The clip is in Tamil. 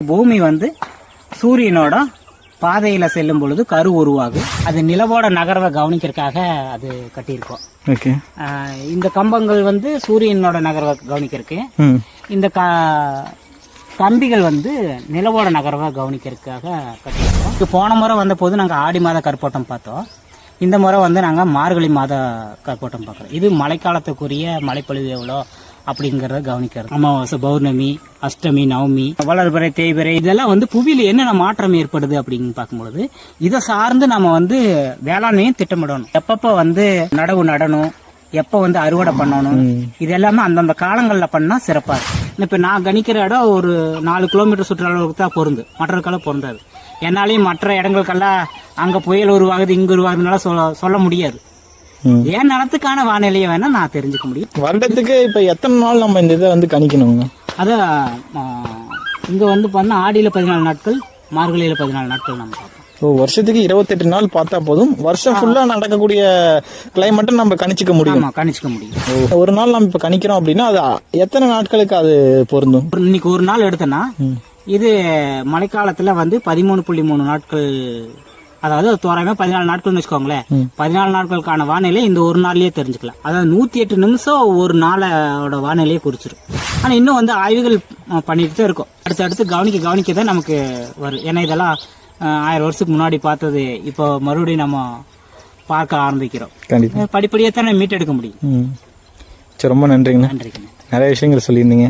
பூமி வந்து சூரியனோட பாதையில செல்லும் பொழுது கரு உருவாகும். அது நிலவோட நகர்வை கவனிக்கிறதுக்காக அது கட்டியிருக்கோம். ஓகே. இந்த கம்பங்கள் வந்து சூரியனோட நகர்வை கவனிக்கிறதுக்கு இந்த க கம்பிகள் வந்து நிலவோட நகர்வை கவனிக்கிறதுக்காக கட்டியிருக்கோம். இது போன முறை வந்த போது நாங்கள் ஆடி மாத கற்போட்டம் பார்த்தோம். இந்த முறை வந்து நாங்கள் மார்கழி மாத கற்போட்டம் பார்க்குறோம். இது மழைக்காலத்துக்குரிய மழைப்பொழிவு எவ்வளோ அப்படிங்கறத கவனிக்கிறது. அமாவாசை பௌர்ணமி அஷ்டமி நவமி வளர்பிறை தேய்பிறை இதெல்லாம் வந்து புவியில என்னென்ன மாற்றம் ஏற்படுது அப்படின்னு பார்க்கும்பொழுது இதை சார்ந்து நம்ம வந்து வேளாண்மையும் திட்டமிடணும். எப்பப்ப வந்து நடவு நடணும் எப்ப வந்து அறுவடை பண்ணணும் இது எல்லாமே அந்தந்த காலங்களில் பண்ணா சிறப்பா இருக்கும். இப்ப நான் கணிக்கிற இடம் ஒரு நாலு கிலோமீட்டர் சுற்றளவுக்கு தான் பொருந்து. மற்றதுக்கெல்லாம் பொருந்தாது. என்னாலையும் மற்ற இடங்களுக்கெல்லாம் அங்க புயல் உருவாகுது இங்க உருவாகுதுனால சொல்ல சொல்ல முடியாது. என் நிலத்துக்கான வானிலையை வேணா நான் தெரிஞ்சுக்க முடியும். வருடத்துக்கு இப்ப எத்தனை நாள் நம்ம இந்த இதை வந்து கணிக்கணுங்க? அதான் ஆ, இங்க வந்து பார்த்தா ஆடியில பதினாலு நாட்கள் மார்கழியில பதினாலு நாட்கள் நம்ம பார்ப்போம். ஓ வருஷத்துக்கு இருபத்தெட்டு நாள் பார்த்தா போதும். வருஷம் ஃபுல்லா நடக்கக்கூடிய கிளைமேட்டை நம்ம கணிச்சுக்க முடியும். கணிச்சுக்க முடியும். ஒரு நாள் நம்ம இப்ப கணிக்கிறோம் அப்படின்னா அது எத்தனை நாட்களுக்கு அது பொருந்தும்? ஒரு- இன்னைக்கு ஒரு நாள் எடுத்தேன்னா இது மழைக்காலத்துல வந்து பதிமூணு புள்ளி மூணு நாட்கள் அதாவது தோராயமா பதினாலு நாட்கள்னு வச்சுக்கோங்களேன். பதினாலு நாட்களுக்கான வானிலை இந்த ஒரு நாள்லயே தெரிஞ்சுக்கலாம் அதாவது நூத்தி எட்டு நிமிஷம் ஒரு நாளோட வானிலையை குறிச்சிரும் ஆனா இன்னும் வந்து ஆய்வுகள் பண்ணிட்டு தான் இருக்கும். அடுத்து அடுத்து கவனிக்க கவனிக்க தான் நமக்கு வரும். ஏன்னா இதெல்லாம் ஆயிரம் வருஷத்துக்கு முன்னாடி பார்த்தது. இப்போ மறுபடியும் நம்ம பார்க்க ஆரம்பிக்கிறோம். படிப்படியாக தானே மீட்டெடுக்க முடியும். சரி ரொம்ப நன்றிங்கண்ணா. நன்றிங்க நிறைய விஷயங்கள் சொல்லியிருந்தீங்க.